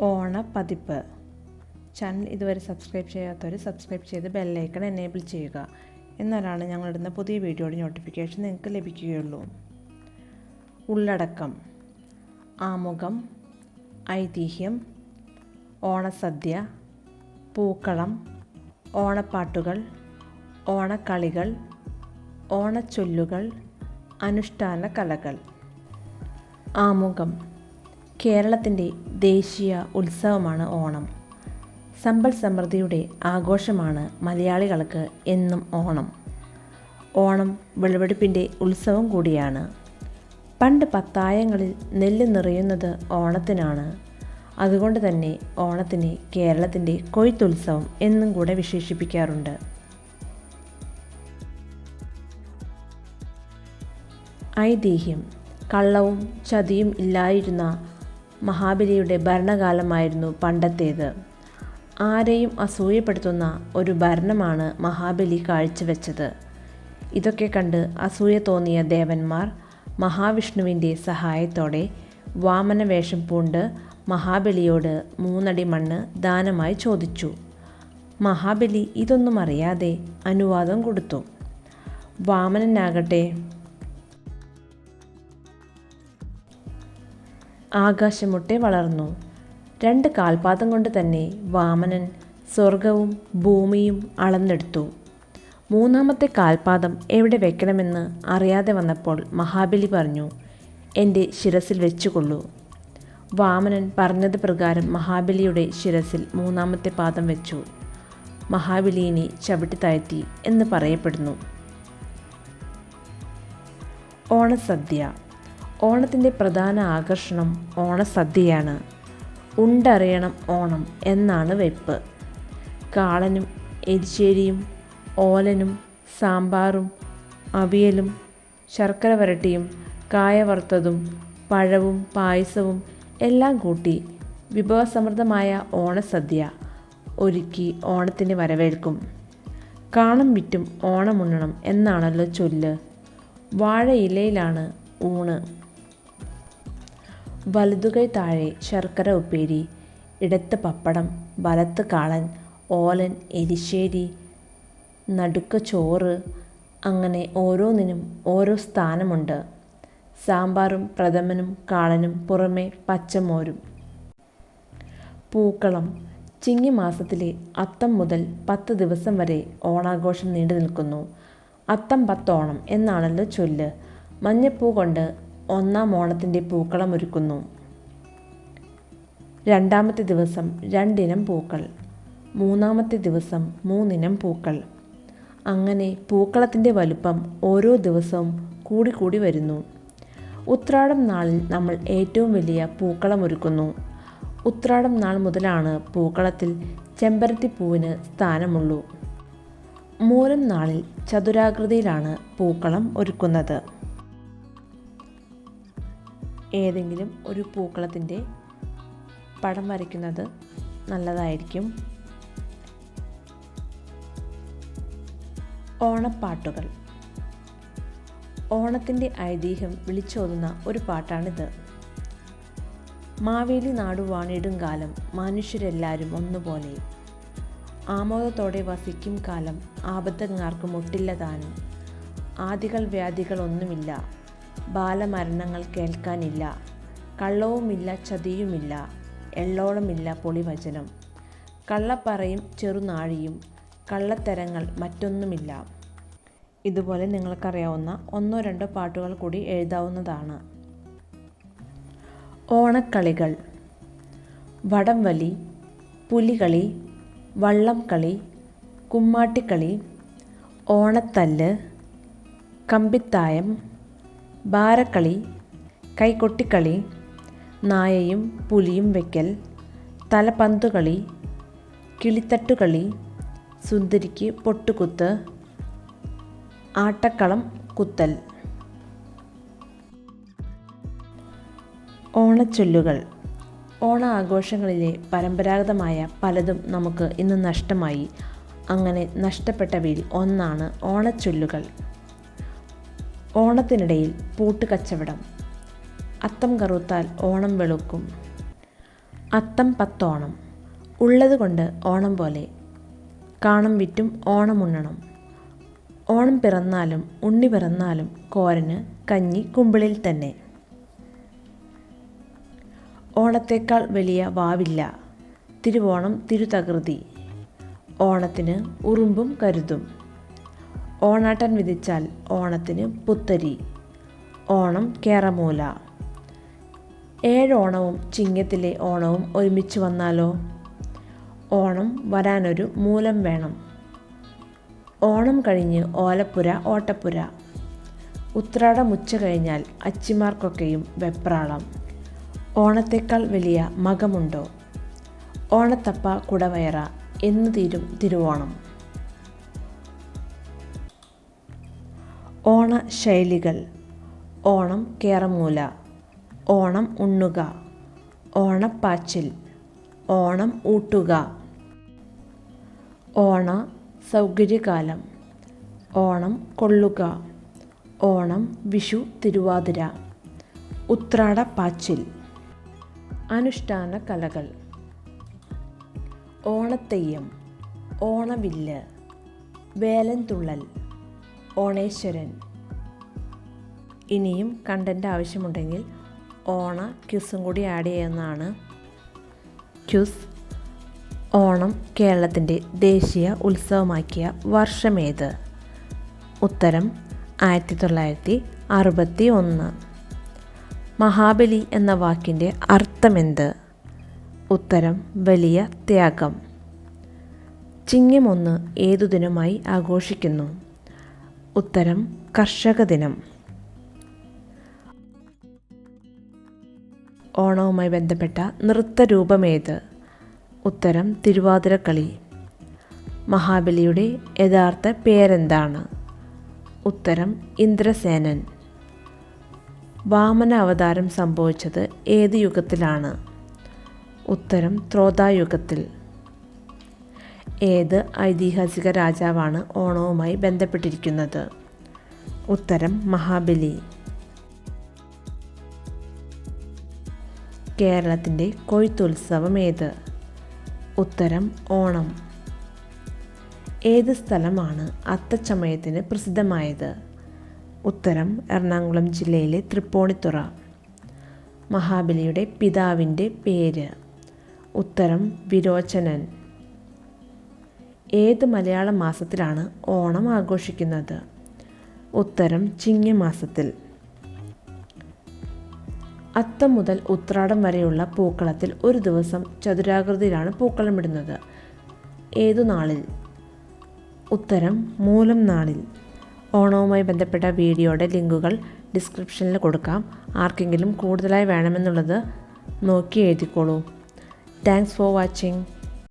ഓണപ്പതിപ്പ്. Channel ഇതുവരെ subscribe ചെയ്യാത്തവർ subscribe ചെയ്ത് ബെല്ലൈക്കൺ എനേബിൾ ചെയ്യുക. എന്നാലാണ് ഞങ്ങളിടുന്ന പുതിയ വീഡിയോയുടെ നോട്ടിഫിക്കേഷൻ നിങ്ങൾക്ക് ലഭിക്കുകയുള്ളൂ. ഉള്ളടക്കം. ആമുഖം. ഐതിഹ്യം. ഓണസദ്യ. പൂക്കളം. ഓണപ്പാട്ടുകൾ. ഓണക്കളികൾ. ഓണച്ചൊല്ലുകൾ. അനുഷ്ഠാന കലകൾ ആമുഖം. കേരളത്തിന്റെ ദേശീയ ഉത്സവമാണ് ഓണം. സമ്പൽ സമൃദ്ധിയുടെ ആഘോഷമാണ് മലയാളികൾക്ക് എന്നും ഓണം. ഓണം വിളവെടുപ്പിന്റെ ഉത്സവം കൂടിയാണ്. പണ്ട് പത്തായങ്ങളിൽ നെല്ല് നിറയുന്നത് ഓണത്തിനാണ്. അതുകൊണ്ട് തന്നെ ഓണത്തിനെ കേരളത്തിന്റെ കൊയ്ത്തുത്സവം എന്നും കൂടെ വിശേഷിപ്പിക്കാറുണ്ട്. ഐതിഹ്യം. കള്ളവും ചതിയും ഇല്ലായിരുന്ന മഹാബലിയുടെ ഭരണകാലമായിരുന്നു പണ്ടത്തേത്. ആരെയും അസൂയപ്പെടുത്തുന്ന ഒരു ഭരണമാണ് മഹാബലി കാഴ്ചവെച്ചത്. ഇതൊക്കെ കണ്ട് അസൂയ തോന്നിയ ദേവന്മാർ മഹാവിഷ്ണുവിന്റെ സഹായത്തോടെ വാമന വേഷം പൂണ്ട് മഹാബലിയോട് മൂന്നടി മണ്ണ് ദാനമായി ചോദിച്ചു. മഹാബലി ഇതൊന്നും അറിയാതെ അനുവാദം കൊടുത്തു. വാമനനാകട്ടെ ആകാശമുട്ടെ വളർന്നു. രണ്ട് കാൽപാദം കൊണ്ട് തന്നെ വാമനൻ സ്വർഗവും ഭൂമിയും അളന്നെടുത്തു. മൂന്നാമത്തെ കാൽപാദം എവിടെ വെക്കണമെന്ന് അറിയാതെ വന്നപ്പോൾ മഹാബലി പറഞ്ഞു എന്റെ ശിരസിൽ വെച്ചുകൊള്ളൂ. വാമനൻ പറഞ്ഞത് പ്രകാരം മഹാബലിയുടെ ശിരസിൽ മൂന്നാമത്തെ പാദം വെച്ചു. മഹാബലിയിനെ ചവിട്ടി താഴ്ത്തി എന്ന് പറയപ്പെടുന്നു. ഓണസദ്യ ഓണത്തിന്റെ പ്രധാന ആകർഷണം ഓണസദ്യയാണ്. ഉണ്ടറിയണം ഓണം എന്നാണ് വെപ്പ്. കാളനും എരിശ്ശേരിയും ഓലനും സാമ്പാറും അവിയലും ശർക്കര വരട്ടിയും കായ വറുത്തതും പഴവും പായസവും എല്ലാം കൂട്ടി വിഭവസമൃദ്ധമായ ഓണസദ്യ ഒരുക്കി ഓണത്തിന് വരവേൽക്കും. കാണം വിറ്റും ഓണമുണ്ണണം എന്നാണല്ലോ ചൊല്ല്. വാഴയിലയിലാണ് ഊണ്. വലതുകൈ താഴെ ശർക്കര ഉപ്പേരി ഇടത്ത് പപ്പടം വലത്ത് കാളൻ ഓലൻ എരിശ്ശേരി നടുക്ക് ചോറ് അങ്ങനെ ഓരോന്നിനും ഓരോ സ്ഥാനമുണ്ട്. സാമ്പാറും പ്രഥമനും കാളനും പുറമെ പച്ചമോരും. പൂക്കളം ചിങ്ങി മാസത്തിലെ അത്തം മുതൽ പത്ത് ദിവസം വരെ ഓണാഘോഷം നീണ്ടു നിൽക്കുന്നു അത്തം പത്തോണം എന്നാണല്ലോ ചൊല്ല്. മഞ്ഞപ്പൂ കൊണ്ട് ഒന്നാം ഓണത്തിന്റെ പൂക്കളം ഒരുക്കുന്നു. രണ്ടാമത്തെ ദിവസം രണ്ടിനം പൂക്കൾ. മൂന്നാമത്തെ ദിവസം മൂന്നിനം പൂക്കൾ. അങ്ങനെ പൂക്കളത്തിന്റെ വലുപ്പം ഓരോ ദിവസവും കൂടിക്കൂടി വരുന്നു. ഉത്രാടം നാളിൽ നമ്മൾ ഏറ്റവും വലിയ പൂക്കളം ഒരുക്കുന്നു. ഉത്രാടം നാൾ മുതലാണ് പൂക്കളത്തിൽ ചെമ്പരത്തിപ്പൂവിന് സ്ഥാനമുള്ളൂ. മൂലം നാളിൽ ചതുരാകൃതിയിലാണ് പൂക്കളം ഒരുക്കുന്നത്. ഏതെങ്കിലും ഒരു പൂക്കളത്തിന്റെ പടം വരയ്ക്കുന്നത് നല്ലതായിരിക്കും. ഓണപ്പാട്ടുകൾ. ഓണത്തിന്റെ ഐതിഹ്യം വിളിച്ചോതുന്ന ഒരു പാട്ടാണിത്. മാവേലി നാടു വാണിടും കാലം മനുഷ്യരെല്ലാവരും ഒന്നുപോലെ. ആമോദത്തോടെ വസിക്കും കാലം ആപത്തങ്ങാർക്കും ഒട്ടില്ല താനും. ആദികൾ വ്യാധികൾ ഒന്നുമില്ല ബാലമരണങ്ങൾ കേൾക്കാനില്ല. കള്ളവുമില്ല ചതിയുമില്ല. എള്ളോളമില്ല പൊളിവചനം. കള്ളപ്പറയും ചെറുനാഴിയും കള്ളത്തരങ്ങൾ മറ്റൊന്നുമില്ല. ഇതുപോലെ നിങ്ങൾക്കറിയാവുന്ന ഒന്നോ രണ്ടോ പാട്ടുകൾ കൂടി എഴുതാവുന്നതാണ്. ഓണക്കളികൾ. വടംവലി പുലികളി വള്ളംകളി കുമ്മാട്ടിക്കളി ഓണത്തല്ല് കമ്പിത്തായം ബാരക്കളി കൈകൊട്ടിക്കളി നായയും പുലിയും വയ്ക്കൽ തലപന്തുകളി കിളിത്തട്ടുകളി സുന്ദരിക്ക് പൊട്ടുകുത്ത് ആട്ടക്കളം കുത്തൽ. ഓണച്ചൊല്ലുകൾ. ഓണ ആഘോഷങ്ങളിലെ പരമ്പരാഗതമായ പലതും നമുക്ക് ഇന്ന് നഷ്ടമായി. അങ്ങനെ നഷ്ടപ്പെട്ടവയിൽ ഒന്നാണ് ഓണച്ചൊല്ലുകൾ. ഓണത്തിനിടയിൽ പൂട്ട് കച്ചവടം അത്തം കറുത്താൽ ഓണം വെളുക്കും. അത്തം പത്തോണം. ഉള്ളത് കൊണ്ട് ഓണം പോലെ. കാണം വിറ്റും ഓണം ഉണ്ണണം. ഓണം പിറന്നാലും ഉണ്ണി പിറന്നാലും കോരന് കഞ്ഞി കുമ്പിളിൽ തന്നെ. ഓണത്തേക്കാൾ വലിയ വാവില്ല. തിരുവോണം തിരുതകൃതി. ഓണത്തിന് ഉറുമ്പും കരുതും. ഓണാട്ടൻ വിധിച്ചാൽ ഓണത്തിന് പുത്തരി. ഓണം കേറമൂല ഏഴോണവും ചിങ്ങത്തിലെ ഓണവും ഒരുമിച്ച് വന്നാലോ? ഓണം വരാനൊരു മൂലം വേണം. ഓണം കഴിഞ്ഞ് ഓലപ്പുര ഓട്ടപ്പുര. ഉത്രാടം ഉച്ച കഴിഞ്ഞാൽ അച്ചിമാർക്കൊക്കെയും വെപ്രാളം. ഓണത്തേക്കാൾ വലിയ മകമുണ്ടോ? ഓണത്തപ്പ കുടവയറ എന്നു തീരും തിരുവോണം. ശൈലികൾ. ഓണം കേറമൂല. ഓണം ഉണ്ണുക. ഓണപ്പാച്ചിൽ ഓണം ഊട്ടുക. ഓണ സൗകര്യകാലം. ഓണം കൊള്ളുക. ഓണം വിഷു തിരുവാതിര. ഉത്രാടപ്പാച്ചിൽ അനുഷ്ഠാന കലകൾ. ഓണത്തെയ്യം. ഓണവില്ല്. വേലൻതുള്ളൽ ഓണേശ്വരൻ. ഇനിയും കണ്ടന്റ് ആവശ്യമുണ്ടെങ്കിൽ ഓണ ക്യുസും കൂടി ആഡ് ചെയ്യുന്നതാണ്. ക്യുസ് ഓണം കേരളത്തിന്റെ ദേശീയ ഉത്സവമാക്കിയ വർഷമേത് ഉത്തരം ആയിരത്തി തൊള്ളായിരത്തി അറുപത്തി ഒന്ന് മഹാബലി എന്ന വാക്കിന്റെ അർത്ഥമെന്ത് ഉത്തരം വലിയ ത്യാഗം. ചിങ്ങമൊന്ന് ഏതു ദിനമായി ആഘോഷിക്കുന്നു? ഉത്തരം കർഷക ദിനം. ഓണവുമായി ബന്ധപ്പെട്ട നൃത്തരൂപമേത്? ഉത്തരം തിരുവാതിരക്കളി. മഹാബലിയുടെ യഥാർത്ഥ പേരെന്താണ്? ഉത്തരം ഇന്ദ്രസേനൻ. വാമന അവതാരം സംഭവിച്ചത് ഏത് യുഗത്തിലാണ്? ഉത്തരം ത്രോതായുഗത്തിൽ ഏത് ഐതിഹാസിക രാജാവാണ് ഓണവുമായി ബന്ധപ്പെട്ടിരിക്കുന്നത്? ഉത്തരം മഹാബലി. കേരളത്തിന്റെ കൊയ്ത്തുത്സവം ഏത് ഉത്തരം ഓണം. ഏത് സ്ഥലമാണ് അത്തച്ചമയത്തിന് പ്രസിദ്ധമായത്? ഉത്തരം എറണാകുളം ജില്ലയിലെ തൃപ്പൂണിത്തുറ. മഹാബലിയുടെ പിതാവിന്റെ പേര്. ഉത്തരം വിരോചനൻ. ഏത് മലയാള മാസത്തിലാണ് ഓണം ആഘോഷിക്കുന്നത്? ഉത്തരം ചിങ്ങമാസത്തിൽ. അത്തം മുതൽ ഉത്രാടം വരെയുള്ള പൂക്കളത്തിൽ ഒരു ദിവസം ചതുരാകൃതിയിലാണ് പൂക്കളം ഇടുന്നത് ഏതു നാളിൽ? ഉത്തരം മൂലം നാളിൽ. ഓണവുമായി ബന്ധപ്പെട്ട വീഡിയോയുടെ ലിങ്കുകൾ ഡിസ്ക്രിപ്ഷനിൽ കൊടുക്കാം. ആർക്കെങ്കിലും കൂടുതലായി വേണമെന്നുള്ളത് നോക്കി എഴുതിക്കോളൂ. Thanks for watching.